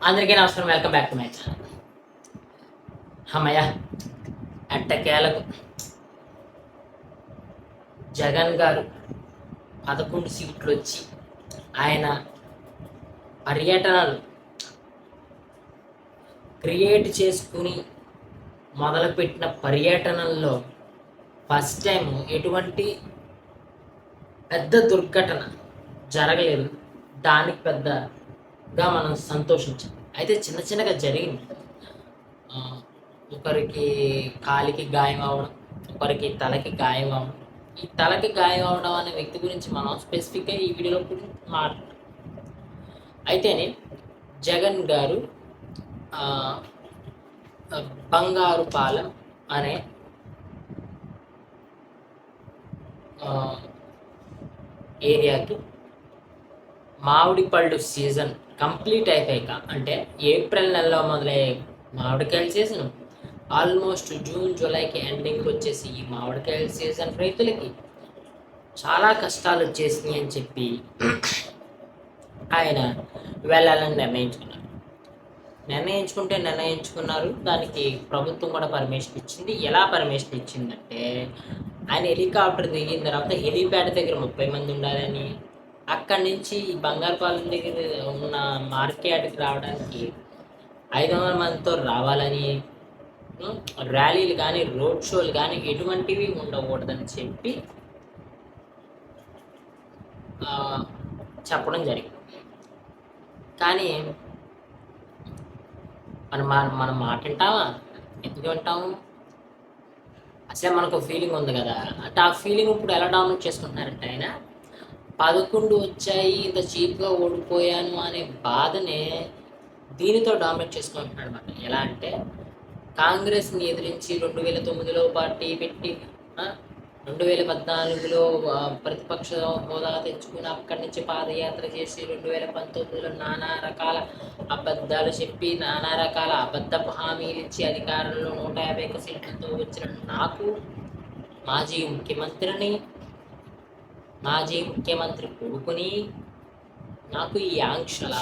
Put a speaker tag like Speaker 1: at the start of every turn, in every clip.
Speaker 1: అందరికీ నమస్కారం. Welcome back to my channel అమ్మయ్య ఎట్టకేలకు జగన్ గారు పదకొండు సీట్లు వచ్చి ఆయన పర్యటనలు క్రియేట్ చేసుకుని మొదలుపెట్టిన పర్యటనల్లో ఫస్ట్ టైం ఎటువంటి పెద్ద దుర్ఘటన జరగలేదు. దానికి పెద్ద పెద్దగా మనం సంతోషించాం అయితే చిన్న చిన్నగా జరిగింది. ఒకరికి కాలికి గాయం అవ్వడం ఒకరికి తలకి గాయం అవ్వడం ఈ తలకి గాయం అవ్వడం అనే వ్యక్తి గురించి మనం స్పెసిఫిక్గా ఈ వీడియోలో గురించి మాట్లాడతాం. అయితేనే జగన్ గారు బంగారు పాలెం అనే ఏరియాకి మామిడి పళ్ళు సీజన్ కంప్లీట్ అయిపోయాక అంటే ఏప్రిల్ నెలలో మొదలయ్యే మామిడికాయల సీజన్ ఆల్మోస్ట్ జూన్ జూలైకి ఎండింగ్కి వచ్చేసి ఈ మామిడికాయల సీజన్ రైతులకి చాలా కష్టాలు వచ్చేసినాయి అని చెప్పి ఆయన వెళ్ళాలని నిర్ణయించుకున్నారు. నిర్ణయించుకుంటే నిర్ణయించుకున్నారు. దానికి ప్రభుత్వం కూడా పర్మిషన్ ఇచ్చింది. ఎలా పర్మిషన్ ఇచ్చిందంటే ఆయన హెలికాప్టర్ దిగిన తర్వాత హెలీప్యాడ్ దగ్గర ముప్పై మంది ఉండాలని అక్కడి నుంచి ఈ బంగారుపాలెం దగ్గర ఉన్న మార్కెట్కి రావడానికి ఐదు వందల మందితో రావాలని ర్యాలీలు కానీ రోడ్ షోలు కానీ ఎటువంటివి ఉండకూడదని చెప్పి చెప్పడం జరిగింది. కానీ మనం మా- మనం మాట వింటామా ఎందుకు వింటాము అసలే మనకు ఫీలింగ్ ఉంది కదా. అంటే ఆ ఫీలింగ్ ఇప్పుడు ఎలా డౌన్లోడ్ చేసుకుంటున్నారంటే ఆయన పదకొండు వచ్చాయి ఇంత చీప్గా ఓడిపోయాను అనే బాధనే దీనితో డామినేట్ చేసుకుంటున్నాడు అనమాట ఎలా అంటే కాంగ్రెస్ని ఎదిరించి రెండు వేల తొమ్మిదిలో పార్టీ పెట్టి రెండు వేల పద్నాలుగులో ప్రతిపక్ష హోదా తెచ్చుకుని అక్కడి నుంచి పాదయాత్ర చేసి రెండు వేల పంతొమ్మిదిలో నానా రకాల అబద్ధాలు చెప్పి నానా రకాల అబద్ధపు హామీలు ఇచ్చి అధికారంలో నూట యాభై ఒక్క సీట్లతో వచ్చిన నాకు మాజీ ముఖ్యమంత్రిని మాజీ ముఖ్యమంత్రి కొడుకుని నాకు ఈ ఆంక్షల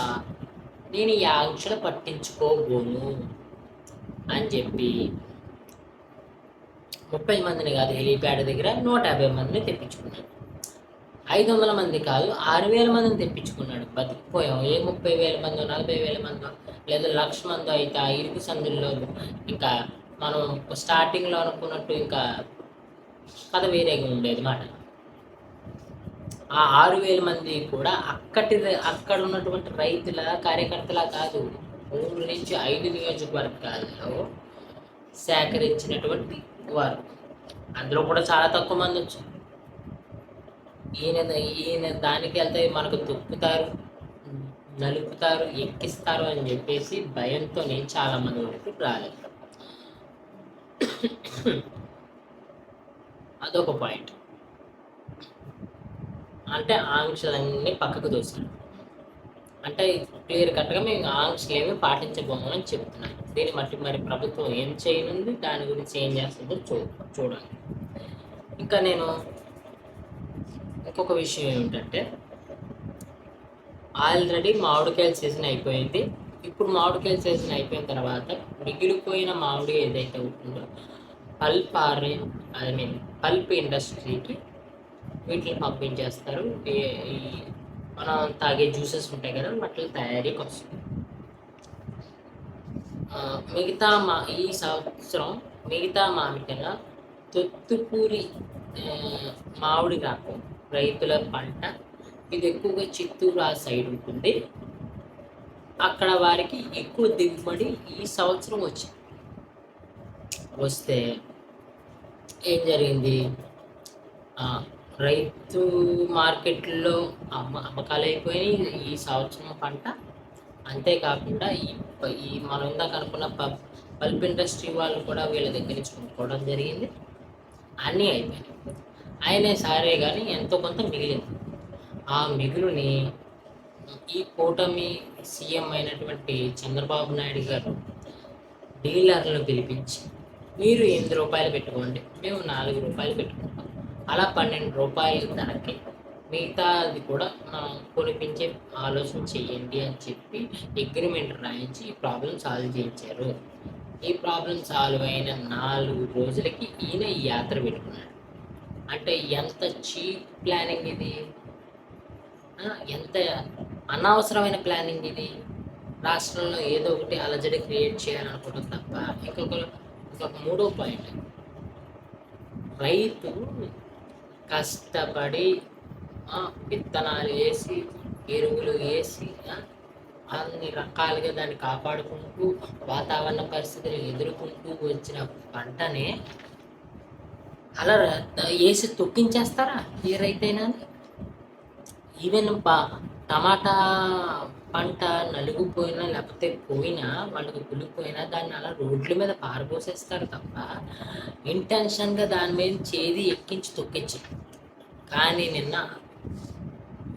Speaker 1: నేను ఈ ఆంక్షలు పట్టించుకోబోను అని చెప్పి ముప్పై మందిని కాదు హెలీప్యాడ్ దగ్గర నూట యాభై మందిని తెప్పించుకున్నాడు. ఐదు వందల మంది కాదు ఆరు వేల మందిని తెప్పించుకున్నాడు. బతికిపోయాం. ఏ ముప్పై వేల మందో నలభై వేల మందో లేదా లక్ష మందో అయితే ఆ ఇరుకు సందుల్లో ఇంకా మనం స్టార్టింగ్లో అనుకున్నట్టు ఇంకా కథ వేరేగా ఉండేది మాట. ఆ ఆరు వేల మంది కూడా అక్కటి అక్కడ ఉన్నటువంటి రైతుల కార్యకర్తల కాదు మూడు నుంచి ఐదు నియోజకవర్గాల్లో సేకరించినటువంటి వారు. అందులో కూడా చాలా తక్కువ మంది వచ్చారు. ఈయన ఈయన దానికి వెళ్తే మనకు తొక్కుతారు నలుపుతారు ఎక్కిస్తారు అని చెప్పేసి భయంతోనే చాలా మంది వరకు రాలేదు. అదొక పాయింట్. అంటే ఆంక్షలన్నీ పక్కకు దోశాడు అంటే క్లియర్ కట్గా మేము ఆంక్షలు ఏమి పాటించబోము అని చెప్తున్నాను. దీన్ని బట్టి మరి ప్రభుత్వం ఏం చేయనుంది దాని గురించి ఏం చేస్తుందో చూ చూడాలి. ఇంకా నేను ఇంకొక విషయం ఏమిటంటే ఆల్రెడీ మామిడికాయల సీజన్ అయిపోయింది. ఇప్పుడు మామిడికాయల సీజన్ అయిపోయిన తర్వాత మిగిలిపోయిన మామిడి ఏదైతే ఉంటుందో pulp or I mean pulp ఇండస్ట్రీకి వీటిని పంపించేస్తారు. ఈ- మనం తాగే జ్యూసెస్ ఉంటాయి కదా వాటి తయారీకి వస్తుంది మిగతా మా ఈ సంవత్సరం మిగతా మామిడిగా తొత్తుపూరి మామిడి రాకు రైతుల పంట ఇది ఎక్కువగా చిత్తూరు ఆ సైడ్ ఉంటుంది. అక్కడ వారికి ఎక్కువ దిగుబడి ఈ సంవత్సరం వచ్చింది వస్తే ఏం జరిగింది? రైతు మార్కెట్లో అమ్మ అమ్మకాలు అయిపోయినాయి ఈ సంవత్సరం పంట అంతేకాకుండా ఈ ఈ మనం ఇందాక అనుకున్న ప- పల్ప్ ఇండస్ట్రీ వాళ్ళు కూడా వీళ్ళ దగ్గర నుంచి కొనుక్కోవడం జరిగింది. అన్నీ అయిపోయినాయి. అయినా సరే కానీ ఎంతో కొంత మిగిలింది. ఆ మిగులుని ఈ కూటమి సీఎం అయినటువంటి చంద్రబాబు నాయుడు గారు డీలర్లను పిలిపించి మీరు ఎనిమిది రూపాయలు పెట్టుకోండి మేము నాలుగు రూపాయలు పెట్టుకుంటాం. అలా పన్నెండు రూపాయలు ధరకి మిగతాది కూడా మనం కొనిపించే ఆలోచన చేయండి అని చెప్పి అగ్రిమెంట్ రాయించి ఈ ప్రాబ్లం సాల్వ్ చేయించారు. ఈ ప్రాబ్లం సాల్వ్ అయిన నాలుగు రోజులకి ఈయన ఈ యాత్ర పెట్టుకున్నాడు. అంటే ఎంత చీప్ ప్లానింగ్ ఇది? ఎంత అనవసరమైన ప్లానింగ్ ఇది? రాష్ట్రంలో ఏదో ఒకటి అలజడి క్రియేట్ చేయాలనుకోవడం తప్ప ఇంకొక ఇంకొక మూడో పాయింట్ రైతు కష్టపడి విత్తనాలు వేసి ఎరువులు వేసి అన్ని రకాలుగా దాన్ని కాపాడుకుంటూ వాతావరణ పరిస్థితులు ఎదుర్కొంటూ వచ్చిన పంటనే అలా వేసి తొక్కించేస్తారా ఏ రైతైనా? ఈవెన్ టమాటా పంట నలుగుపోయినా లేకపోతే పోయినా వాళ్ళకి కులిపోయినా దాన్ని అలా రోడ్ల మీద పారబోసేస్తారు తప్ప ఇంటెన్షన్గా దాని మీద చేది ఎక్కించి తొక్కించి కానీ నిన్న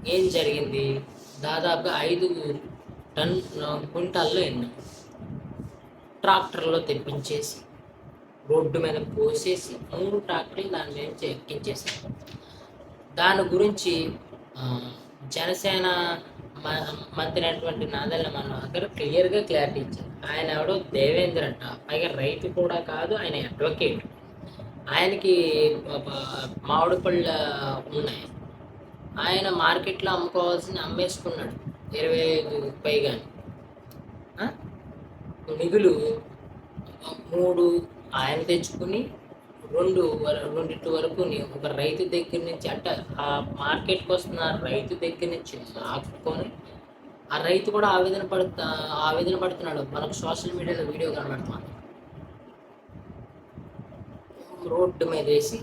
Speaker 1: ఏం జరిగింది? దాదాపుగా ఐదు టన్ క్వింటాల్లో ఎన్ని ట్రాక్టర్లో తెప్పించేసి రోడ్డు మీద పోసేసి మూడు ట్రాక్టర్లు దాని మీద ఎక్కించేసారు దాని గురించి జనసేన మంత్రి నాదల్ని మనం మనోహర్ క్లియర్గా క్లారిటీ ఇచ్చారు. ఆయన ఎవడు దేవేంద్ర అంట. పైగా రైతు కూడా కాదు ఆయన అడ్వకేట్. ఆయనకి మామిడి పళ్ళ ఉన్నాయి. ఆయన మార్కెట్లో అమ్ముకోవాల్సింది అమ్మేసుకున్నాడు. ఇరవై ఐదు పైగా మిగులు మూడు ఆయన తెచ్చుకుని రెండు వర- వరకు ఒక రైతు దగ్గర నుంచి అంటే ఆ మార్కెట్కి వస్తున్న రైతు దగ్గర నుంచి ఆపుకొని ఆ రైతు కూడా ఆవేదన పడుతా ఆవేదన పడుతున్నాడు. మనకు సోషల్ మీడియాలో వీడియో కనబడుతున్నాడు రోడ్డు మీద వేసి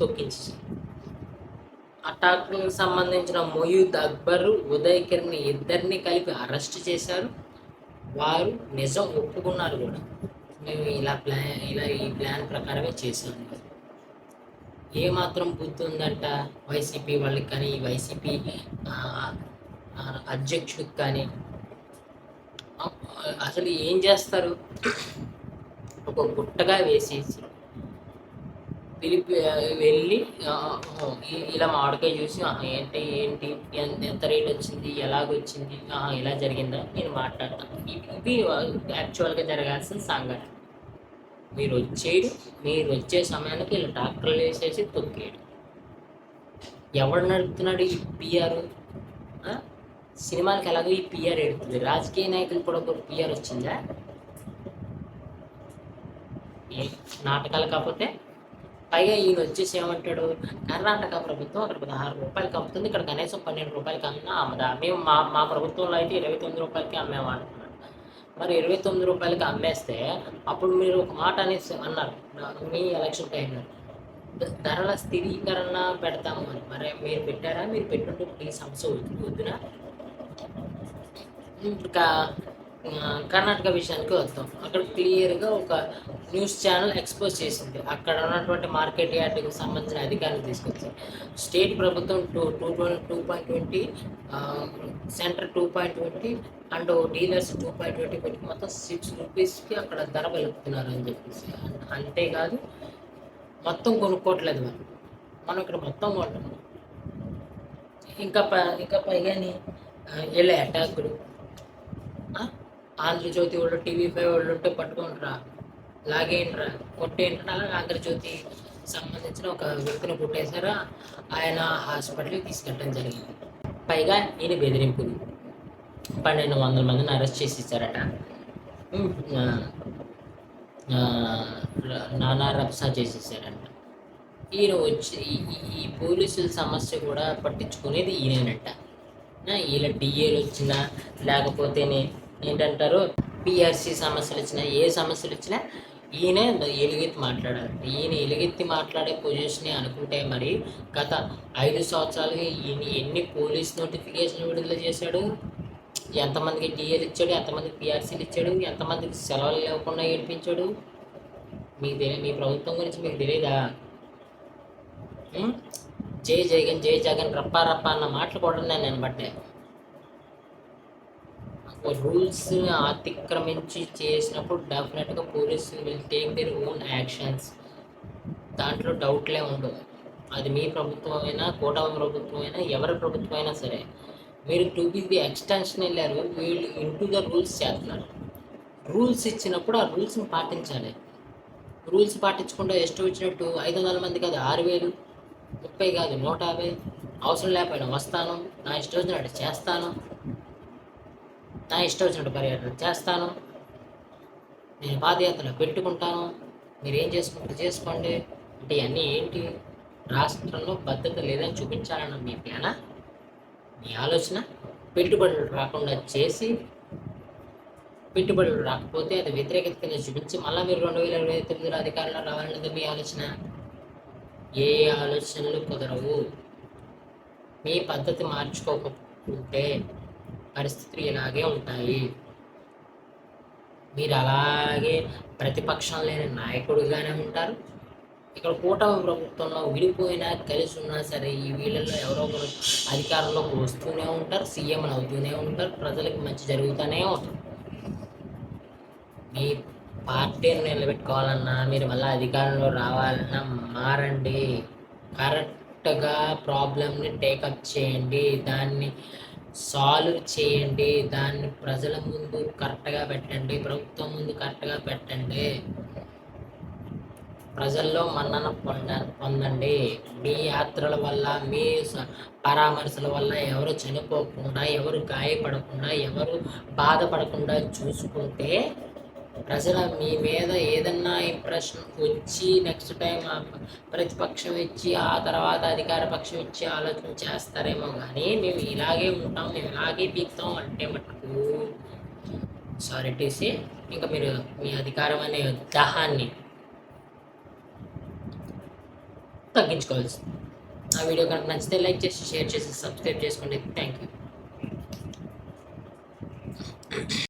Speaker 1: తొక్కించి ఆ సంబంధించిన మొయూద్ అక్బర్ ఉదయ్ కిరణ్ ఇద్దరిని కలిపి అరెస్ట్ చేశారు. వారు నిజం ఒప్పుకున్నారు కూడా. మేము ఇలా ప్లాన్ ఇలా ఈ ప్లాన్ ప్రకారమే చేసాము ఏ మాత్రం బుద్ధి ఉందంట వైసీపీ వాళ్ళకి కానీ ఈ వైసీపీ అధ్యక్షుడికి కానీ? అసలు ఏం చేస్తారు? ఒక గుట్టగా వేసేసి పిలిపి వెళ్ళి ఇలా మామిడికాయ చూసి ఏంటి ఏంటి ఎంత రేట్ వచ్చింది ఎలాగొచ్చింది ఇలా జరిగిందా? నేను మాట్లాడతాను ఇవి- యాక్చువల్గా జరగాల్సిన సంఘటన. మీరు వచ్చేయడు మీరు వచ్చే సమయానికి ఇలా ట్రాక్టర్లు వేసేసి తొక్కేయడు ఎవడు నడుపుతున్నాడు ఈ పిఆర్ సినిమాలకు ఎలాగో ఈ పిఆర్ ఎడుతుంది. రాజకీయ నాయకులు కూడా ఒక పిఆర్ వచ్చిందా? నాటకాలు కాకపోతే? పైగా ఈయన వచ్చేసి ఏమంటాడు? కర్ణాటక ప్రభుత్వం అక్కడ పదహారు రూపాయలకి అమ్ముతుంది. ఇక్కడ కనీసం పన్నెండు రూపాయలకి అమ్మినా అమ్మదా? మేము మా మా ప్రభుత్వంలో అయితే ఇరవై తొమ్మిది రూపాయలకి అమ్మేమంటున్నాడు మరి ఇరవై తొమ్మిది రూపాయలకి అమ్మేస్తే అప్పుడు మీరు ఒక మాట అనేసి అన్నారు. మీ ఎలక్షన్ టైంలో ధరల స్థిరీకరణ పెడతాము అని. మరి మీరు పెట్టారా? మీరు పెట్టుంటే ఈ సమస్య వద్దునా? ఇంకా కర్ణాటక విషయానికి వద్దాం. అక్కడ క్లియర్గా ఒక న్యూస్ ఛానల్ ఎక్స్పోజ్ చేసింది. అక్కడ ఉన్నటువంటి మార్కెట్ యార్డ్కి సంబంధించిన అధికారులు తీసుకొచ్చారు స్టేట్ ప్రభుత్వం two two two point twenty centre two point twenty and dealers two point twenty పెట్టి మొత్తం సిక్స్ రూపీస్కి అక్కడ ధర వెలుపుతున్నారు అని చెప్పేసి. అంతేకాదు మొత్తం కొనుక్కోవట్లేదు మనం మనం ఇక్కడ మొత్తం కొంటున్నాం. ఇంకా ప ఇంకా పైగాని వెళ్ళే అటాకులు. ఆంధ్రజ్యోతి వాళ్ళు టీవీ ఫైవ్ వాళ్ళు ఉంటే పట్టుకుంటారా లాగేయండిరా కొట్టేయండి అలాగే ఆంధ్రజ్యోతి సంబంధించిన ఒక వ్యక్తిని కొట్టేశారా ఆయన హాస్పిటల్కి తీసుకెళ్ళడం జరిగింది. పైగా ఈయన బెదిరింపులు పన్నెండు వందల మందిని అరెస్ట్ చేసి ఇచ్చారట. నానా రప్సా చేసేసారంట. ఈయన వచ్చి ఈ- ఈ- పోలీసుల సమస్య కూడా పట్టించుకునేది ఈయనేనంట. ఆ, వీళ్ళ డిఏలు వచ్చినా లేకపోతేనే ఏంటంటారు? పిఆర్సీ సమస్యలు వచ్చినా ఏ సమస్యలు వచ్చినా ఈయనే ఎలుగెత్తి మాట్లాడాలి. ఈయన ఎలుగెత్తి మాట్లాడే పొజిషనే అనుకుంటే మరి గత ఐదు సంవత్సరాలుగా ఈయన ఎన్ని పోలీస్ నోటిఫికేషన్ విడుదల చేశాడు? ఎంతమందికి డిఏలు ఇచ్చాడు? ఎంతమందికి పిఆర్సీలు ఇచ్చాడు? ఎంతమందికి సెలవులు లేకుండా ఏడిపించాడు? మీకు తెలియ మీ ప్రభుత్వం గురించి మీకు తెలియదా జై జగన్ జై జగన్ రప్పా రప్పా అన్న మాటలు కూడా నేను బట్టే రూల్స్ అతిక్రమించి చేసినప్పుడు డెఫినెట్గా పోలీసులు will take their own actions దాంట్లో డౌట్లే ఉండవు అది మీ ప్రభుత్వం అయినా కూటమి ప్రభుత్వం అయినా ఎవరి ప్రభుత్వం అయినా సరే. మీరు టు బి ది ఎక్స్టెన్షన్ వెళ్ళారు వీళ్ళు ఇంటూ ద రూల్స్ చేస్తున్నారు. రూల్స్ ఇచ్చినప్పుడు ఆ రూల్స్ని పాటించాలి. రూల్స్ పాటించకుండా ఇష్టం వచ్చినట్టు ఐదు వందల మంది కాదు ఆరు వేలు ముప్పై కాదు నూట యాభై అవసరం లేకపోయినా వస్తాను నా ఇష్టం వచ్చినట్టు చేస్తాను. నా ఇష్టం వచ్చినట్టు పర్యటన చేస్తాను. నేను పాదయాత్రలు పెట్టుకుంటాను. మీరు ఏం చేసుకుంటే చేసుకోండి. అంటే ఇవన్నీ ఏంటి? రాష్ట్రంలో భద్రత లేదని చూపించాలన్న మీ ప్లానా? మీ ఆలోచన? పెట్టుబడులు రాకుండా చేసి పెట్టుబడులు రాకపోతే అది వ్యతిరేకత కింద చూపించి మళ్ళీ మీరు రెండు వేల ఇరవై తొమ్మిదిలో అధికారంలో రావాలన్నది మీ ఆలోచన? ఏ ఆలోచనలు కుదరవు. మీ పద్ధతి మార్చుకోకపోతే పరిస్థితులు ఇలాగే ఉంటాయి. మీరు అలాగే ప్రతిపక్షం లేని నాయకుడిగానే ఉంటారు. ఇక్కడ కూటమి ప్రభుత్వంలో విడిపోయినా కలిసి ఉన్నా సరే ఈ వీళ్ళల్లో ఎవరో ఒకరు అధికారంలోకి వస్తూనే ఉంటారు సీఎంలు అవుతూనే ఉంటారు ప్రజలకు మంచి జరుగుతూనే ఉంటుంది మీ పార్టీని నిలబెట్టుకోవాలన్నా మీరు మళ్ళీ అధికారంలో రావాలన్నా మారండి. కరెక్ట్గా ప్రాబ్లమ్ని టేకప్ చేయండి. దాన్ని సాల్వ్ చేయండి దాన్ని ప్రజల ముందు కరెక్ట్గా పెట్టండి ప్రభుత్వం ముందు కరెక్ట్గా పెట్టండి. ప్రజల్లో మన్నన పొంద పొందండి. మీ యాత్రల వల్ల మీ స- పరామర్శల వల్ల ఎవరు చనిపోకుండా ఎవరు గాయపడకుండా ఎవరు బాధపడకుండా చూసుకుంటే ప్రజల మీ మీద ఏదన్నా ఇంప్రెషన్ వచ్చి నెక్స్ట్ టైం ప్రతిపక్షం ఇచ్చి ఆ తర్వాత అధికార పక్షం ఇచ్చి ఆలోచన చేస్తారేమో కానీ మేము ఇలాగే ఉంటాం మేము ఇలాగే పీకుతాం అంటే మటుకు సారీ టీసీ ఇంకా మీరు మీ అధికారం అనే దాహాన్ని తగ్గించుకోవాల్సి ఆ వీడియో కనుక నచ్చితే లైక్ చేసి షేర్ చేసి సబ్స్క్రైబ్ చేసుకోండి. Thank you